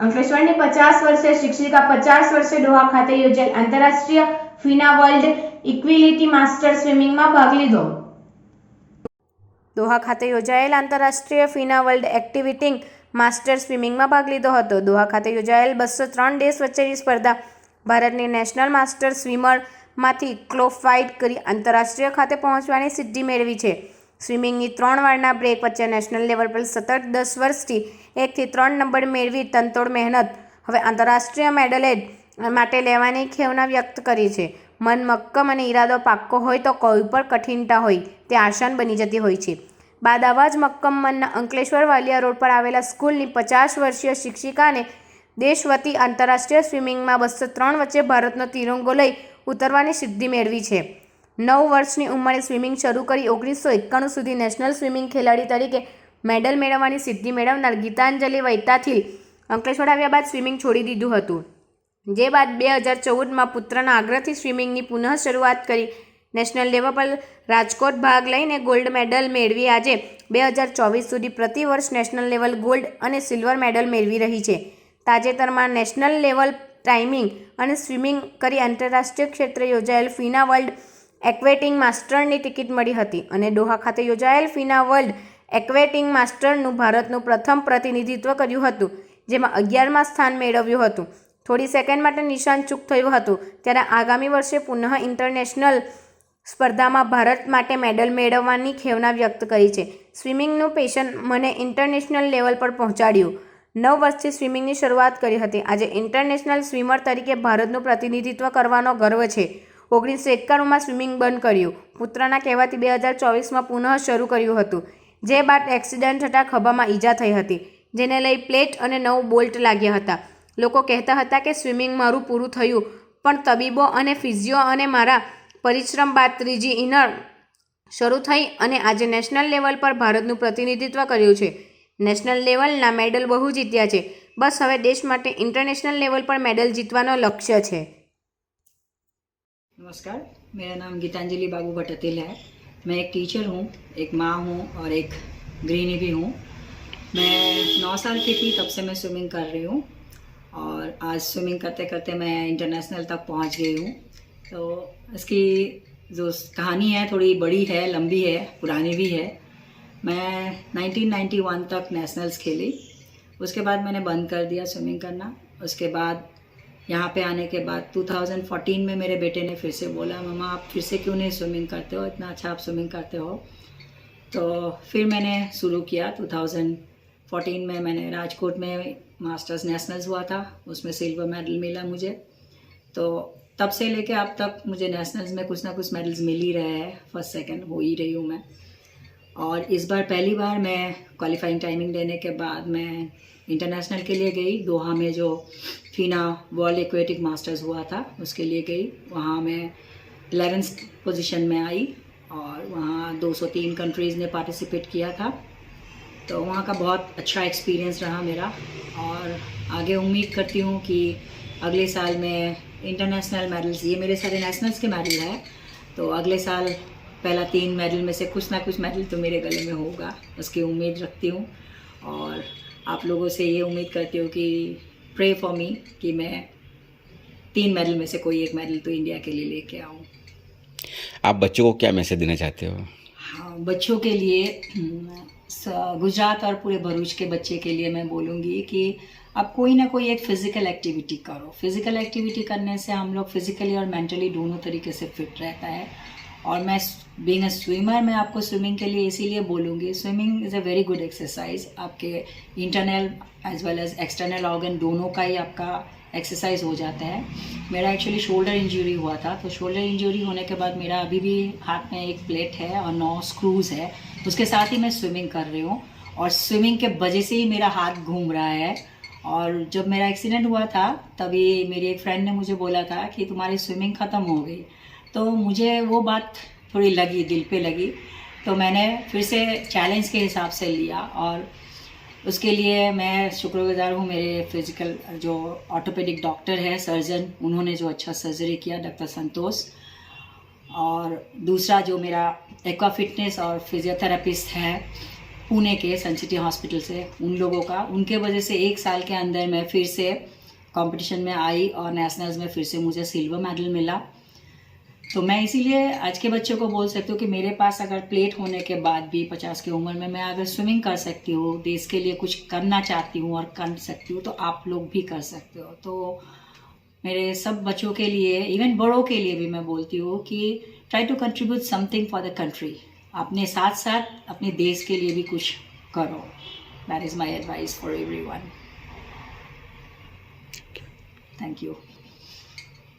અંકલેશ્વરની પચાસ વર્ષે શિક્ષિકા, પચાસ વર્ષે ડોહા ખાતે યોજાયેલ આંતરરાષ્ટ્રીય ફિના વર્લ્ડ ઇક્વિલિટી માસ્ટર સ્વિમિંગમાં ભાગ લીધો. દોહા ખાતે યોજાયેલ આંતરરાષ્ટ્રીય ફિના વર્લ્ડ એક્ટિવિટી માસ્ટર સ્વિમિંગમાં ભાગ લીધો હતો. દોહા ખાતે યોજાયેલ બસો ત્રણ દેશ વચ્ચેની સ્પર્ધા ભારતની નેશનલ માસ્ટર સ્વિમરમાંથી ક્લોફાઇડ કરી આંતરરાષ્ટ્રીય ખાતે પહોંચવાની સિદ્ધિ મેળવી છે. સ્વિમિંગની ત્રણ વારના બ્રેક વચ્ચે નેશનલ લેવલ પર સતત દસ વર્ષથી એકથી ત્રણ નંબર મેળવી તનતોડ મહેનત. હવે આંતરરાષ્ટ્રીય મેડલેડ માટે લેવાની ખેવના વ્યક્ત કરી છે. મન મક્કમ અને ઈરાદો પાક્કો હોય તો કોઈ પણ કઠિનતા હોય, તે આસાન બની જતી હોય છે. બાદ આવા જ મક્કમ મનના અંકલેશ્વર વાલિયા રોડ પર આવેલા સ્કૂલની પચાસ વર્ષીય શિક્ષિકાને દેશ વતી આંતરરાષ્ટ્રીય સ્વિમિંગમાં બસો ત્રણ વચ્ચે ભારતનો તિરંગો લઈ ઉતરવાની સિદ્ધિ મેળવી છે. નવ વર્ષની ઉંમરે સ્વિમિંગ શરૂ કરી ઓગણીસો એકાણું સુધી નેશનલ સ્વિમિંગ ખેલાડી તરીકે મેડલ મેળવવાની સિદ્ધિ મેળવનાર ગીતાંજલિ વૈતાથી અંકલેશ્વર આવ્યા બાદ સ્વિમિંગ છોડી દીધું હતું. જે બાદ બે હજાર ચૌદમાં પુત્રના આગ્રહથી સ્વિમિંગની પુનઃ શરૂઆત કરી નેશનલ લેવલ પર રાજકોટ ભાગ લઈને ગોલ્ડ મેડલ મેળવી આજે બે હજાર ચોવીસ સુધી પ્રતિવર્ષ નેશનલ લેવલ ગોલ્ડ અને સિલ્વર મેડલ મેળવી રહી છે. તાજેતરમાં નેશનલ લેવલ ટાઈમિંગ અને સ્વિમિંગ કરી આંતરરાષ્ટ્રીય ક્ષેત્રે યોજાયેલ ફિના વર્લ્ડ એક્વેટિંગ માસ્ટરની ટિકિટ મળી હતી અને દોહા ખાતે યોજાયેલ ફિના વર્લ્ડ એક્વેટિંગ માસ્ટરનું ભારતનું પ્રથમ પ્રતિનિધિત્વ કર્યું હતું, જેમાં અગિયારમાં સ્થાન મેળવ્યું હતું. થોડી સેકન્ડ માટે નિશાન ચૂક થયું હતું, ત્યારે આગામી વર્ષે પુનઃ ઇન્ટરનેશનલ સ્પર્ધામાં ભારત માટે મેડલ મેળવવાની ખેવના વ્યક્ત કરી છે. સ્વિમિંગનું પેશન મને ઇન્ટરનેશનલ લેવલ પર પહોંચાડ્યું. નવ વર્ષથી સ્વિમિંગની શરૂઆત કરી હતી. આજે ઇન્ટરનેશનલ સ્વિમર તરીકે ભારતનું પ્રતિનિધિત્વ કરવાનો ગર્વ છે. ઓગણીસો એકાણુંમાં સ્વિમિંગ બંધ કર્યું. પુત્રના કહેવાથી બે હજાર ચોવીસમાં પુનઃ શરૂ કર્યું હતું. જે બાદ એક્સિડન્ટ થતાં ખભામાં ઈજા થઈ હતી, જેને લઈ પ્લેટ અને નવ બોલ્ટ લાગ્યા હતા. લોકો કહેતા હતા કે સ્વિમિંગ મારું પૂરું થયું, પણ તબીબો અને ફિઝિયો અને મારા પરિશ્રમ બાદ ત્રીજી ઇનર શરૂ થઈ અને આજે નેશનલ લેવલ પર ભારતનું પ્રતિનિધિત્વ કર્યું છે. નેશનલ લેવલના મેડલ બહુ જીત્યા છે. બસ હવે દેશ માટે ઇન્ટરનેશનલ લેવલ પર મેડલ જીતવાનો લક્ષ્ય છે. नमस्कार, मेरा नाम गीतांजलि बाबू भटतिल है। मैं एक टीचर हूँ, एक माँ हूँ और एक गृहिणी भी हूँ। मैं नौ साल की थी, तब से मैं स्विमिंग कर रही हूँ और आज स्विमिंग करते करते मैं इंटरनेशनल तक पहुँच गई हूँ। तो इसकी जो कहानी है, थोड़ी बड़ी है, लंबी है, पुरानी भी है। मैं 1991 तक नेशनल्स खेली। उसके बाद मैंने बंद कर दिया स्विमिंग करना। उसके बाद यहाँ पे आने के बाद 2014 में मेरे बेटे ने फिर से बोला, मम्मा, आप फिर से क्यों नहीं स्विमिंग करते हो? इतना अच्छा आप स्विमिंग करते हो। तो फिर मैंने शुरू किया 2014 में मैंने राजकोट में मास्टर्स नेशनल्स हुआ था, उसमें सिल्वर मेडल मिला मुझे। तो तब से लेके अब तक मुझे नेशनल्स में कुछ ना कुछ मेडल्स मिल ही रहे हैं। फ़र्स्ट सेकंड हो ही रही हूँ मैं। और इस बार पहली बार मैं क्वालिफाइंग टाइमिंग देने के बाद मैं इंटरनेशनल के लिए गई। दोहा में जो फीना वर्ल्ड एक्वेटिक मास्टर्स हुआ था, उसके लिए गई। वहाँ मैं एलेवेंथ पोजीशन में आई और वहाँ 203 कंट्रीज़ ने पार्टिसिपेट किया था। तो वहाँ का बहुत अच्छा एक्सपीरियंस रहा मेरा और आगे उम्मीद करती हूँ कि अगले साल में इंटरनेशनल मेडल्स ये मेरे सारे नेशनल्स के मेडल हैं तो अगले साल पहला तीन मेडल में से कुछ ना कुछ मेडल तो मेरे गले में होगा, उसकी उम्मीद रखती हूँ। और आप लोगों से ये उम्मीद करती हूँ कि प्रे फॉर मी कि मैं तीन मेडल में से कोई एक मेडल तो इंडिया के लिए लेके आऊँ। आप बच्चों को क्या मैसेज देना चाहते हो? हाँ बच्चों के लिए गुजरात और पूरे भरूच के बच्चे के लिए मैं बोलूँगी कि आप कोई ना कोई एक फ़िज़िकल एक्टिविटी करो। फ़िज़िकल एक्टिविटी करने से हम लोग फिजिकली और मेंटली दोनों तरीके से फिट रहता है। और मैं बीइंग अ स्विमर मैं आपको स्विमिंग के लिए इसीलिए बोलूँगी। Swimming is a very good exercise आपके internal as well as external organ दोनों का ही आपका एक्सरसाइज हो जाता है। मेरा एक्चुअली शोल्डर इंजरी हुआ था तो शोल्डर इंजरी होने के बाद मेरा अभी भी हाथ में एक प्लेट है और नौ स्क्रूज है। उसके साथ ही मैं स्विमिंग कर रही हूँ और स्विमिंग के वजह से ही मेरा हाथ घूम रहा है। और जब मेरा एक्सीडेंट हुआ था, तभी मेरी एक फ्रेंड ने मुझे बोला था कि तुम्हारी स्विमिंग ख़त्म हो गई। तो मुझे वो बात थोड़ी लगी, दिल पे लगी। तो मैंने फिर से चैलेंज के हिसाब से लिया और उसके लिए मैं शुक्रगुजार हूँ, मेरे फ़िज़िकल जो ऑर्थोपेडिक डॉक्टर है सर्जन उन्होंने जो अच्छा सर्जरी किया डॉक्टर संतोष। और दूसरा जो मेरा एक्वा फिटनेस और फिजियोथेरापिस्ट है, पुणे के सनसिटी हॉस्पिटल से, उन लोगों का। उनके वजह से एक साल के अंदर मैं फिर से कंपटीशन में आई और नेशनल्स में फिर से मुझे सिल्वर मेडल मिला। तो मैं इसीलिए आज के बच्चों को बोल सकती हूँ कि मेरे पास अगर प्लेट होने के बाद भी पचास की उम्र में मैं अगर स्विमिंग कर सकती हूँ, देश के लिए कुछ करना चाहती हूँ और कर सकती हूँ तो आप लोग भी कर सकते हो। तो मेरे सब बच्चों के लिए इवन बड़ों के लिए भी मैं बोलती हूँ कि try to contribute something for the country अपने साथ साथ अपने देश के लिए भी कुछ करो। That is my advice for everyone thank you